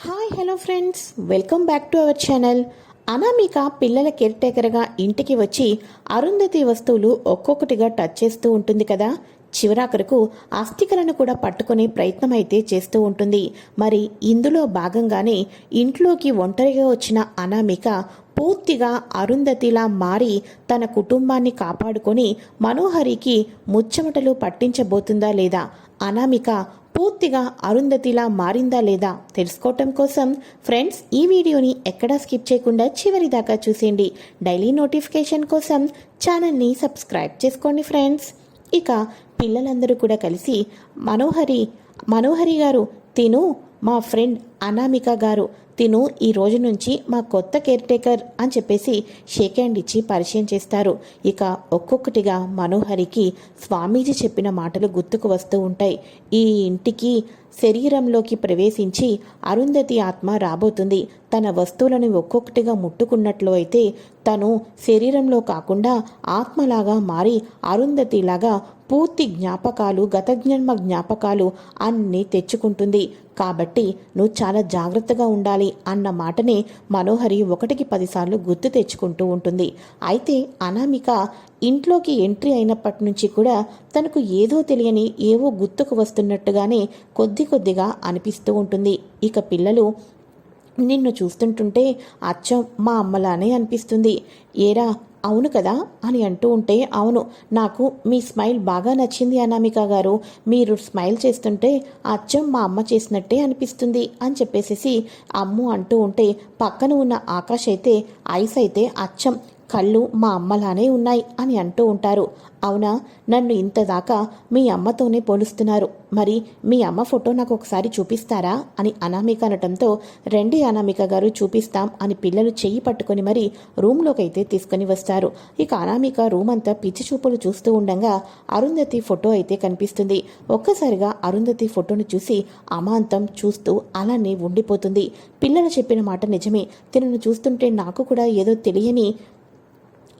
Hi hello friends welcome back to our channel Anamika పిల్లల care టేకర్గా ఇంటికి వచ్చి అరుంధతి వస్తువులు ఒక్కొక్కటిగా టచ్ చేస్తూ ఉంటుంది కదా? చివరాఖరకు అస్థికలను కూడా పట్టుకునే ప్రయత్నం అయితే చేస్తూ ఉంటుంది. మరి ఇందులో భాగంగానే ఇంట్లోకి ఒంటరిగా వచ్చిన అనామిక పూర్తిగా అరుంధతిలా మారి తన కుటుంబాన్ని కాపాడుకొని మనోహరికి ముచ్చమటలు పట్టించబోతుందా లేదా? అనామిక పూర్తిగా అరుంధతిలా మారిందా లేదా తెలుసుకోవటం కోసం ఫ్రెండ్స్ ఈ వీడియోని ఎక్కడా స్కిప్ చేయకుండా చివరి దాకా చూసేయండి. డైలీ నోటిఫికేషన్ కోసం ఛానల్ని సబ్స్క్రైబ్ చేసుకోండి ఫ్రెండ్స్. ఇక పిల్లలందరూ కూడా కలిసి మనోహరి మనోహరి గారు తిను మా ఫ్రెండ్ అనామిక గారు తిను ఈ రోజు నుంచి మా కొత్త కేర్ టేకర్ అని చెప్పేసి షేక్ హ్యాండ్ ఇచ్చి పరిచయం చేస్తారు. ఇక ఒక్కొక్కటిగా మనోహరికి స్వామీజీ చెప్పిన మాటలు గుర్తుకు వస్తూ ఉంటాయి. ఈ ఇంటికి శరీరంలోకి ప్రవేశించి అరుంధతి ఆత్మ రాబోతుంది. తన వస్తువులను ఒక్కొక్కటిగా ముట్టుకున్నట్లు అయితే తను శరీరంలో కాకుండా ఆత్మలాగా మారి అరుంధతిలాగా పూర్తి జ్ఞాపకాలు గత జన్మ జ్ఞాపకాలు అన్నీ తెచ్చుకుంటుంది. కాబట్టి నువ్వు చాలా జాగ్రత్తగా ఉండాలి అన్న మాటనే మనోహరి ఒకటికి పదిసార్లు గుర్తు తెచ్చుకుంటూ ఉంటుంది. అయితే అనామిక ఇంట్లోకి ఎంట్రీ అయినప్పటి నుంచి కూడా తనకు ఏదో తెలియని ఏవో గుర్తుకు వస్తున్నట్టుగానే కొద్ది కొద్ది కొద్దిగా అనిపిస్తూ ఉంటుంది. ఇక పిల్లలు నిన్ను చూస్తుంటుంటే అచ్చం మా అమ్మలానే అనిపిస్తుంది. ఏరా అవును కదా? అని అంటూ ఉంటే అవును నాకు మీ స్మైల్ బాగా నచ్చింది అనామిక గారు. మీరు స్మైల్ చేస్తుంటే అచ్చం మా అమ్మ చేసినట్టే అనిపిస్తుంది అని చెప్పేసేసి అమ్ము అంటూ ఉంటే పక్కన ఉన్న ఆకాష్ అయితే ఐస్ అయితే అచ్చం. కళ్ళు మా అమ్మలానే ఉన్నాయి అని అంటూ ఉంటారు. అవునా? నన్ను ఇంతదాకా మీ అమ్మతోనే పోలుస్తున్నారు. మరి మీ అమ్మ ఫోటో నాకు ఒకసారి చూపిస్తారా? అని అనామిక అనటంతో రెండి అనామిక గారు చూపిస్తాం అని పిల్లలు చెయ్యి పట్టుకొని మరి రూమ్లోకైతే అయితే తీసుకొని వస్తారు. ఇక అనామిక రూమ్ అంతా పిచ్చి చూపులు చూస్తూ ఉండగా అరుంధతి ఫోటో అయితే కనిపిస్తుంది. ఒక్కసారిగా అరుంధతి ఫోటోని చూసి అమాంతం చూస్తూ అలానే ఉండిపోతుంది. పిల్లలు చెప్పిన మాట నిజమే. తినను చూస్తుంటే నాకు కూడా ఏదో తెలియని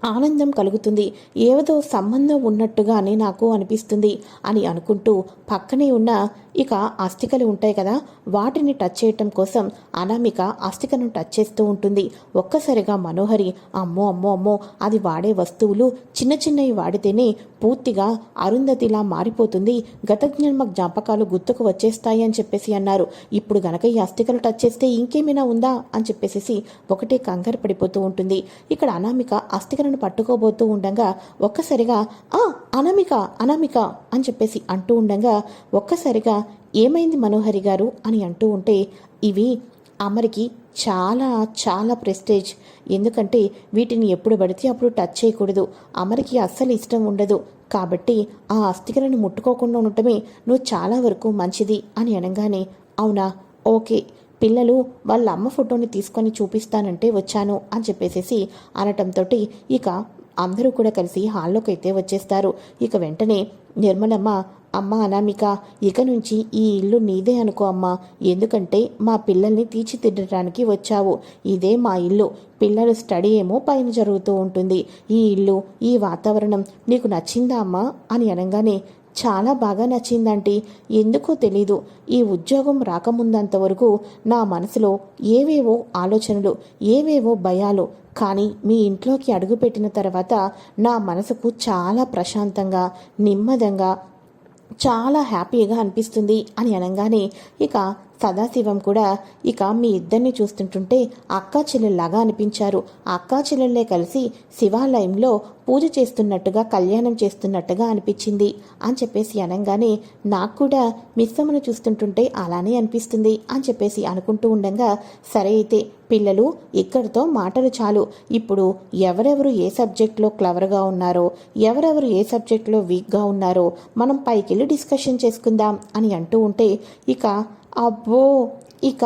ఆనందం కలుగుతుంది. ఏదో సంబంధం ఉన్నట్టుగానే నాకు అనిపిస్తుంది అని అనుకుంటూ పక్కనే ఉన్న ఇక అస్థికలు ఉంటాయి కదా వాటిని టచ్ చేయటం కోసం అనామిక అస్థికను టచ్ చేస్తూ ఉంటుంది. ఒక్కసారిగా మనోహరి అమ్మో అమ్మో అమ్మో అది వాడే వస్తువులు చిన్న చిన్నవి వాడితేనే పూర్తిగా అరుంధతిలా మారిపోతుంది. గత జన్మ జ్ఞాపకాలు గుర్తుకు వచ్చేస్తాయి అని చెప్పేసి అన్నారు. ఇప్పుడు గనక ఈ అస్థికలు టచ్ చేస్తే ఇంకేమైనా ఉందా? అని చెప్పేసి ఒకటే కంగారు పడిపోతూ ఉంటుంది. ఇక్కడ అనామిక అస్థికలను పట్టుకోబోతూ ఉండగా ఒక్కసారిగా ఆ అనామిక అనామిక అని చెప్పేసి అంటూ ఉండగా ఒక్కసారిగా ఏమైంది మనోహరి గారు? అని అంటూ ఉంటే ఇవి అమరికి చాలా చాలా ప్రెస్టేజ్. ఎందుకంటే వీటిని ఎప్పుడు పడితే అప్పుడు టచ్ చేయకూడదు. అమరికి అస్సలు ఇష్టం ఉండదు. కాబట్టి ఆ అస్థికలను ముట్టుకోకుండా ఉండటమే నువ్వు చాలా వరకు మంచిది అని అనగానే అవునా? ఓకే. పిల్లలు వాళ్ళ అమ్మ ఫోటోని తీసుకొని చూపిస్తానంటే వచ్చాను అని చెప్పేసేసి అనటంతో ఇక అందరూ కూడా కలిసి హాల్లోకి అయితే వచ్చేస్తారు. ఇక వెంటనే నిర్మలమ్మ అమ్మ అనామిక ఇక నుంచి ఈ ఇల్లు నీదే అనుకో అమ్మా. ఎందుకంటే మా పిల్లల్ని తీర్చిదిద్దడానికి వచ్చావు. ఇదే మా ఇల్లు. పిల్లల స్టడీ ఏమో పైన జరుగుతూ ఉంటుంది. ఈ ఇల్లు ఈ వాతావరణం నీకు నచ్చిందా అమ్మా? అని అనగానే చాలా బాగా నచ్చిందంటే ఎందుకో తెలీదు. ఈ ఉద్యోగం రాకముందంత వరకు నా మనసులో ఏవేవో ఆలోచనలు ఏవేవో భయాలు. కానీ మీ ఇంట్లోకి అడుగుపెట్టిన తర్వాత నా మనసుకు చాలా ప్రశాంతంగా నెమ్మదంగా చాలా హ్యాపీగా అనిపిస్తుంది అని అనగానే ఇక సదాశివం కూడా ఇక మీ ఇద్దరిని చూస్తుంటుంటే అక్కా చెల్లెల్లాగా అనిపించారు. అక్కా చెల్లెళ్ళే కలిసి శివాలయంలో పూజ చేస్తున్నట్టుగా కళ్యాణం చేస్తున్నట్టుగా అనిపించింది అని చెప్పేసి అనగానే నాకు కూడా మిస్సమ్మను చూస్తుంటుంటే అలానే అనిపిస్తుంది అని చెప్పేసి అనుకుంటూ ఉండగా సరే అయితే పిల్లలు ఇక్కడితో మాటలు చాలు. ఇప్పుడు ఎవరెవరు ఏ సబ్జెక్ట్లో క్లవర్గా ఉన్నారో ఎవరెవరు ఏ సబ్జెక్ట్లో వీక్గా ఉన్నారో మనం పైకి వెళ్ళి డిస్కషన్ చేసుకుందాం అని అంటూ ఉంటే ఇక అబ్బో ఇక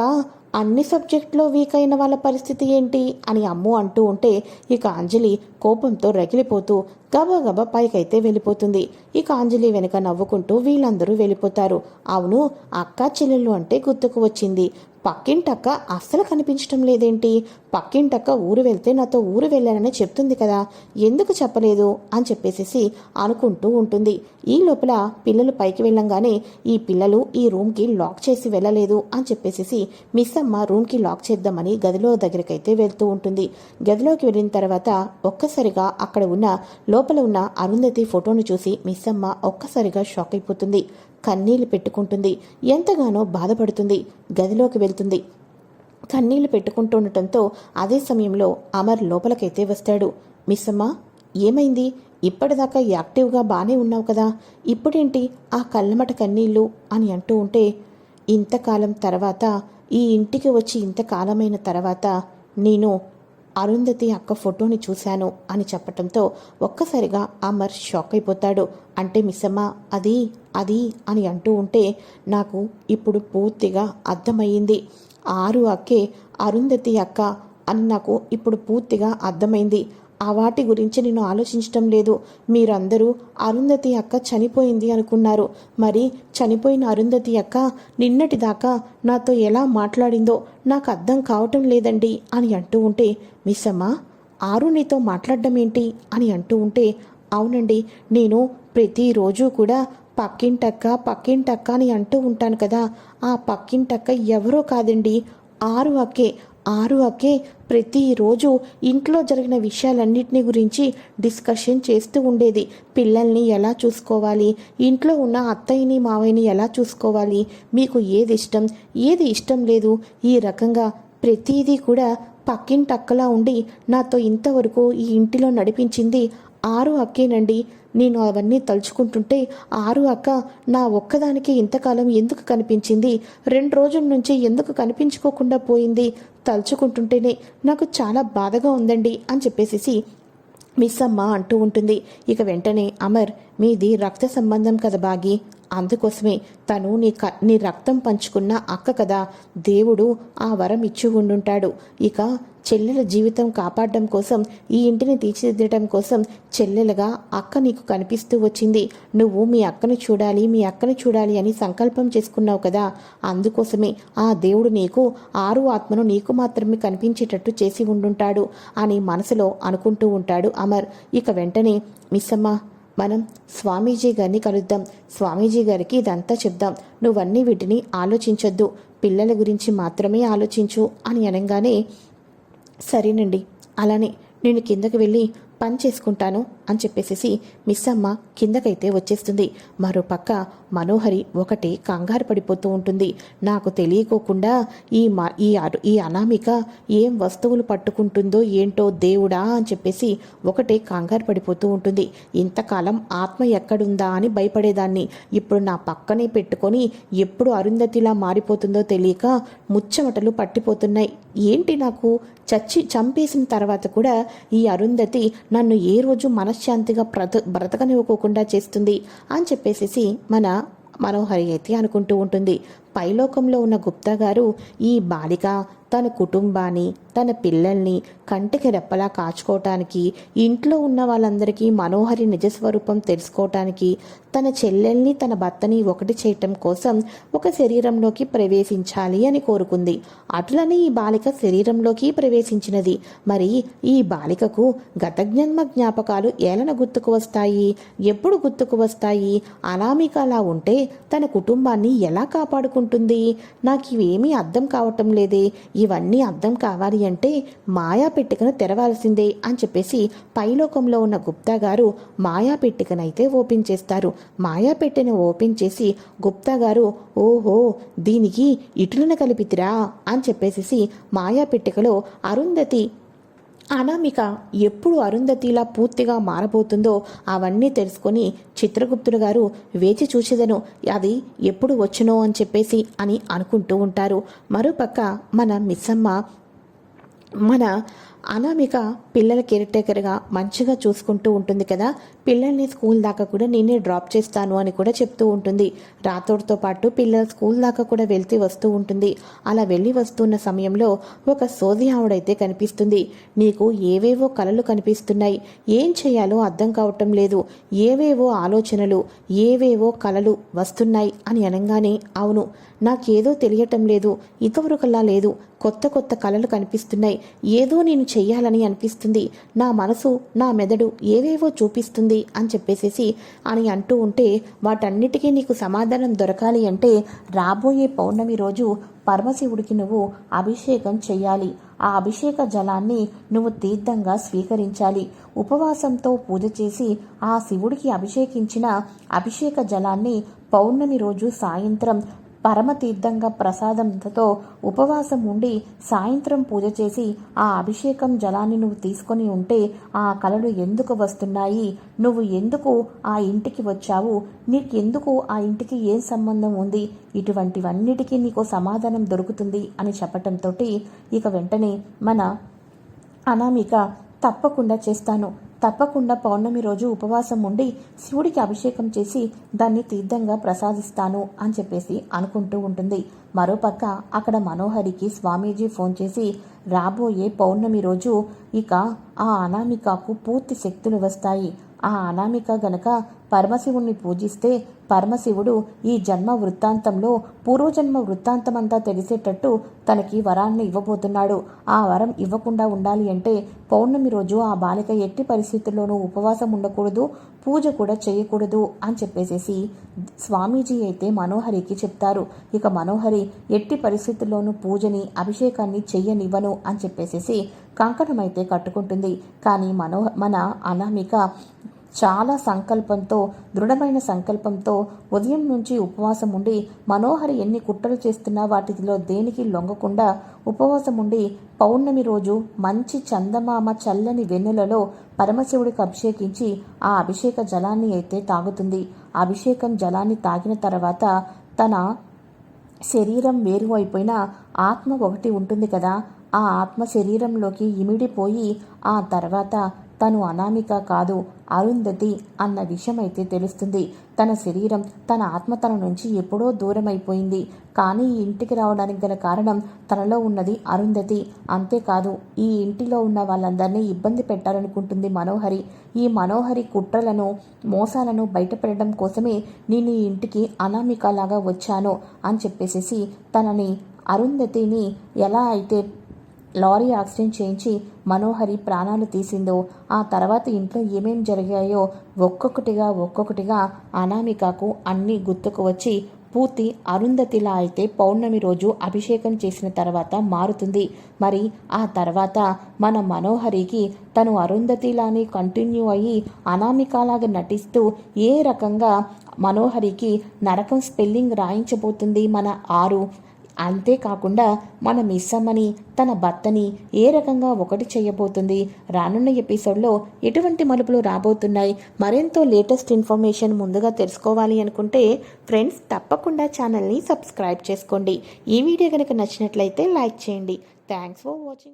అన్ని సబ్జెక్టులో వీక్ అయిన వాళ్ళ పరిస్థితి ఏంటి అని అమ్ము అంటూ ఉంటే ఇక అంజలి కోపంతో రగిలిపోతూ గబగబా పైకైతే వెళ్ళిపోతుంది. ఇక అంజలి వెనుక నవ్వుకుంటూ వీళ్ళందరూ వెళ్ళిపోతారు. అవును అక్క చెల్లెళ్ళు అంటే గుర్తుకు వచ్చింది. పక్కింటక్క అస్సలు కనిపించటం లేదేంటి? పక్కింటక్క ఊరు వెళ్తే నాతో ఊరు వెళ్ళానని చెప్తుంది కదా. ఎందుకు చెప్పలేదు? అని చెప్పేసేసి అనుకుంటూ ఉంటుంది. ఈ లోపల పిల్లలు పైకి వెళ్ళంగానే ఈ పిల్లలు ఈ రూమ్కి లాక్ చేసి వెళ్ళలేదు అని చెప్పేసేసి మిస్ అమ్మ రూమ్కి లాక్ చేద్దామని గదిలో దగ్గరికైతే వెళ్తూ ఉంటుంది. గదిలోకి వెళ్ళిన తర్వాత ఒక్కసారిగా అక్కడ ఉన్న లోపల ఉన్న అరుంధతి ఫోటోను చూసి మిస్ అమ్మ ఒక్కసారిగా షాక్ అయిపోతుంది. కన్నీళ్ళు పెట్టుకుంటుంది. ఎంతగానో బాధపడుతుంది. గదిలోకి వెళ్తుంది. కన్నీళ్ళు పెట్టుకుంటుండటంతో అదే సమయంలో అమర్ లోపలకైతే వస్తాడు. మిస్ అమ్మ ఏమైంది? ఇప్పటిదాకా యాక్టివ్గా బానే ఉన్నావు కదా. ఇప్పుడేంటి ఆ కళ్ళమట కన్నీళ్ళు అని అంటూ ఉంటే ఇంతకాలం తర్వాత ఈ ఇంటికి వచ్చి ఇంతకాలమైన తర్వాత నేను అరుంధతి అక్క ఫోటోని చూశాను అని చెప్పటంతో ఒక్కసారిగా అమర్ షాక్ అయిపోతాడు. అంటే మిస్సమ్మ అది అది అని అంటూ ఉంటే నాకు ఇప్పుడు పూర్తిగా అర్థమయ్యింది. ఆరు అక్కే అరుంధతి అక్క అని నాకు ఇప్పుడు పూర్తిగా అర్థమైంది ఆ వాటి గురించి నేను ఆలోచించటం లేదు. మీరందరూ అరుంధతి అక్క చనిపోయింది అనుకున్నారు. మరి చనిపోయిన అరుంధతి అక్క నిన్నటి దాకా నాతో ఎలా మాట్లాడిందో నాకు అర్థం కావటం లేదండి అని అంటూ ఉంటే మిస్సమ్మా ఆరు నీతో మాట్లాడడం ఏంటి? అని అంటూ ఉంటే అవునండి నేను ప్రతిరోజు కూడా పక్కింటక్క పక్కింటక్క అని అంటూ ఉంటాను కదా. ఆ పక్కింటక్క ఎవరో కాదండి ఆరు అక్కే. ఆరు అక్కే ప్రతిరోజు ఇంట్లో జరిగిన విషయాలన్నింటినీ గురించి డిస్కషన్ చేస్తూ ఉండేది. పిల్లల్ని ఎలా చూసుకోవాలి? ఇంట్లో ఉన్న అత్తయ్యని మావయ్యని ఎలా చూసుకోవాలి? మీకు ఏది ఇష్టం? ఏది ఇష్టం లేదు? ఈ రకంగా ప్రతిదీ కూడా పక్కింటక్కలా ఉండి నాతో ఇంతవరకు ఈ ఇంటిలో నడిపించింది ఆరు అక్కేనండి. నేను అవన్నీ తలుచుకుంటుంటే ఆరు అక్క నా ఒక్కదానికి ఇంతకాలం ఎందుకు కనిపించింది? రెండు రోజుల నుంచి ఎందుకు కనిపించుకోకుండా పోయింది? తలుచుకుంటుంటేనే నాకు చాలా బాధగా ఉందండి అని చెప్పేసేసి మిస్ అమ్మ అంటూ ఉంటుంది. ఇక వెంటనే అమర్ మీది రక్త సంబంధం కదా బాగి. అందుకోసమే తను నీ క నీ రక్తం పంచుకున్న అక్క కదా. దేవుడు ఆ వరం ఇచ్చి ఉండుంటాడు. ఇక చెల్లెల జీవితం కాపాడడం కోసం ఈ ఇంటిని తీర్చిదిద్దడం కోసం చెల్లెలుగా అక్క నీకు కనిపిస్తూ వచ్చింది. నువ్వు మీ అక్కను చూడాలి మీ అక్కను చూడాలి అని సంకల్పం చేసుకున్నావు కదా. అందుకోసమే ఆ దేవుడు నీకు ఆరు ఆత్మను నీకు మాత్రమే కనిపించేటట్టు చేసి ఉండుంటాడు అని మనసులో అనుకుంటూ ఉంటాడు అమర్. ఇక వెంటనే మిస్సమ్మ మనం స్వామీజీ గారిని కలుద్దాం. స్వామీజీ గారికి ఇదంతా చెప్దాం. నువ్వన్నీ వీటిని ఆలోచించొద్దు. పిల్లల గురించి మాత్రమే ఆలోచించు అని అనగానే సరేనండి. అలానే నేను కిందకి వెళ్ళి పని చేసుకుంటాను. అని చెప్పేసేసి మిస్ అమ్మ కిందకైతే వచ్చేస్తుంది. మరోపక్క మనోహరి ఒకటి కంగారు పడిపోతూ ఉంటుంది. నాకు తెలియకోకుండా ఈ మా ఈ అరు ఈ అనామిక ఏం వస్తువులు పట్టుకుంటుందో ఏంటో దేవుడా అని చెప్పేసి ఒకటే కంగారు పడిపోతూ ఉంటుంది. ఇంతకాలం ఆత్మ ఎక్కడుందా అని భయపడేదాన్ని. ఇప్పుడు నా పక్కనే పెట్టుకొని ఎప్పుడు అరుంధతిలా మారిపోతుందో తెలియక ముచ్చమటలు పట్టిపోతున్నాయి. ఏంటి నాకు చచ్చి చంపేసిన తర్వాత కూడా ఈ అరుంధతి నన్ను ఏ రోజు మన మనశ్శాంతిగా బ్రత బ్రతకనివ్వకోకుండా చేస్తుంది అని చెప్పేసేసి మన మనోహరి అయితే అనుకుంటూ ఉంటుంది. పైలోకంలో ఉన్న గుప్తా గారు ఈ బాలిక తన కుటుంబాన్ని తన పిల్లల్ని కంటికి రెప్పలా కాచుకోవటానికి ఇంట్లో ఉన్న వాళ్ళందరికీ మనోహరి నిజస్వరూపం తెలుసుకోవటానికి తన చెల్లెల్ని తన భర్తని ఒకటి చేయటం కోసం ఒక శరీరంలోకి ప్రవేశించాలి అని కోరుకుంది. అట్లనే ఈ బాలిక శరీరంలోకి ప్రవేశించినది. మరి ఈ బాలికకు గత జన్మ జ్ఞాపకాలు ఏలన గుర్తుకు వస్తాయి? ఎప్పుడు గుర్తుకు వస్తాయి? అనామిక అలా ఉంటే తన కుటుంబాన్ని ఎలా కాపాడుకుంటుంది? నాకు ఇవేమీ అర్థం కావటం లేదే. ఇవన్నీ అర్థం కావాలి అంటే మాయా పెట్టికను తెరవాల్సిందే అని చెప్పేసి పైలోకంలో ఉన్న గుప్తా గారు మాయా పెట్టికనైతే ఓపెన్ చేస్తారు. మాయా పెట్టెను ఓపెన్ చేసి గుప్తా గారు ఓహో దీనికి ఇటులను కలిపితిరా అని చెప్పేసి మాయా పెట్టికలో అరుంధతి అనామిక ఎప్పుడు అరుంధతిలా పూర్తిగా మారబోతుందో అవన్నీ తెలుసుకొని చిత్రగుప్తుడు గారు వేచి చూచేదను. అది ఎప్పుడు వచ్చునో అని చెప్పేసి అని అనుకుంటూ ఉంటారు. మరోపక్క మన మిస్సమ్మ మన అనామిక పిల్లల కేర్టేకర్గా మంచిగా చూసుకుంటూ ఉంటుంది కదా. పిల్లల్ని స్కూల్ దాకా కూడా నేనే డ్రాప్ చేస్తాను అని కూడా చెప్తూ ఉంటుంది. రాతోడితో పాటు పిల్లలు స్కూల్ దాకా కూడా వెళ్తూ వస్తూ ఉంటుంది. అలా వెళ్ళి వస్తున్న సమయంలో ఒక సోది ఆవిడైతే కనిపిస్తుంది. నీకు ఏవేవో కలలు కనిపిస్తున్నాయి. ఏం చేయాలో అర్థం కావటం లేదు. ఏవేవో ఆలోచనలు ఏవేవో కలలు వస్తున్నాయి అని అనగానే అవును నాకేదో తెలియటం లేదు. ఇదివరకల్లా లేదు. కొత్త కొత్త కళలు కనిపిస్తున్నాయి. ఏదో నేను చెయ్యాలని అనిపిస్తుంది. నా మనసు నా మెదడు ఏవేవో చూపిస్తుంది. అని చెప్పేసేసి అని అంటూ ఉంటే వాటన్నిటికీ నీకు సమాధానం దొరకాలి అంటే రాబోయే పౌర్ణమి రోజు పరమశివుడికి నువ్వు అభిషేకం చెయ్యాలి. ఆ అభిషేక జలాన్ని నువ్వు తీర్థంగా స్వీకరించాలి. ఉపవాసంతో పూజ చేసి ఆ శివుడికి అభిషేకించిన అభిషేక జలాన్ని పౌర్ణమి రోజు సాయంత్రం పరమతీర్థంగా ప్రసాదంతో ఉపవాసం ఉండి సాయంత్రం పూజ చేసి ఆ అభిషేకం జలాన్ని నువ్వు తీసుకొని ఉంటే ఆ కళలు ఎందుకు వస్తున్నాయి? నువ్వు ఎందుకు ఆ ఇంటికి వచ్చావు? నీకెందుకు ఆ ఇంటికి ఏం సంబంధం ఉంది? ఇటువంటివన్నిటికీ నీకు సమాధానం దొరుకుతుంది అని చెప్పటంతో ఇక వెంటనే మన అనామిక తప్పకుండా చేస్తాను. తప్పకుండా పౌర్ణమి రోజు ఉపవాసం ఉండి శివుడికి అభిషేకం చేసి దాన్ని తీర్థంగా ప్రసాదిస్తాను అని చెప్పేసి అనుకుంటూ ఉంటుంది. మరోపక్క అక్కడ మనోహరికి స్వామీజీ ఫోన్ చేసి రాబోయే పౌర్ణమి రోజు ఇక ఆ అనామికకు పూర్తి శక్తులు వస్తాయి. ఆ అనామిక గనక పరమశివుణ్ణి పూజిస్తే పరమశివుడు ఈ జన్మ వృత్తాంతంలో పూర్వజన్మ వృత్తాంతమంతా తెలిసేటట్టు తనకి వరాన్ని ఇవ్వబోతున్నాడు. ఆ వరం ఇవ్వకుండా ఉండాలి అంటే పౌర్ణమి రోజు ఆ బాలిక ఎట్టి పరిస్థితుల్లోనూ ఉపవాసం ఉండకూడదు పూజ కూడా చేయకూడదు అని చెప్పేసేసి స్వామీజీ అయితే మనోహరికి చెప్తారు. ఇక మనోహరి ఎట్టి పరిస్థితుల్లోనూ పూజని అభిషేకాన్ని చెయ్యనివ్వను అని చెప్పేసేసి కంకణమైతే అయితే కట్టుకుంటుంది. కానీ మనో మన అనామిక చాలా సంకల్పంతో దృఢమైన సంకల్పంతో ఉదయం నుంచి ఉపవాసం ఉండి మనోహరి ఎన్ని కుట్రలు చేస్తున్నా వాటిలో దేనికి లొంగకుండా ఉపవాసం ఉండి పౌర్ణమి రోజు మంచి చందమామ చల్లని వెన్నులలో పరమశివుడికి అభిషేకించి ఆ అభిషేక జలాన్ని అయితే తాగుతుంది. అభిషేకం జలాన్ని తాగిన తర్వాత తన శరీరం వేరు అయిపోయినా ఆత్మ ఒకటి ఉంటుంది కదా ఆ ఆత్మ శరీరంలోకి ఇమిడిపోయి ఆ తర్వాత తను అనామిక కాదు అరుంధతి అన్న విషయం అయితే తెలుస్తుంది. తన శరీరం తన ఆత్మ తన నుంచి ఎప్పుడో దూరం అయిపోయింది కానీ ఈ ఇంటికి రావడానికి గల కారణం తనలో ఉన్నది అరుంధతి. అంతేకాదు ఈ ఇంటిలో ఉన్న వాళ్ళందరినీ ఇబ్బంది పెట్టాలనుకుంటుంది మనోహరి. ఈ మనోహరి కుట్రలను మోసాలను బయటపెట్టడం కోసమే నేను ఈ ఇంటికి అనామికలాగా వచ్చాను అని చెప్పేసేసి తనని అరుంధతిని ఎలా అయితే లారీ యాక్సిడెంట్ చేయించి మనోహరి ప్రాణాలు తీసిందో ఆ తర్వాత ఇంట్లో ఏమేం జరిగాయో ఒక్కొక్కటిగా ఒక్కొక్కటిగా అనామికకు అన్నీ గుర్తుకు వచ్చి పూర్తి అరుంధతిలా అయితే పౌర్ణమి రోజు అభిషేకం చేసిన తర్వాత మారుతుంది. మరి ఆ తర్వాత మన మనోహరికి తను అరుంధతిలానే కంటిన్యూ అయ్యి అనామికలాగా నటిస్తూ ఏ రకంగా మనోహరికి నరకం స్పెల్లింగ్ రాయించబోతుంది మన ఆరు? అంతేకాకుండా మన మిస్సమ్మని తన భర్తని ఏ రకంగా ఒకటి చేయబోతుంది? రానున్న ఎపిసోడ్లో ఎటువంటి మలుపులు రాబోతున్నాయి? మరెంతో లేటెస్ట్ ఇన్ఫర్మేషన్ ముందుగా తెలుసుకోవాలి అనుకుంటే ఫ్రెండ్స్ తప్పకుండా ఛానల్ని సబ్స్క్రైబ్ చేసుకోండి. ఈ వీడియో కనుక నచ్చినట్లయితే లైక్ చేయండి. Thanks for watching.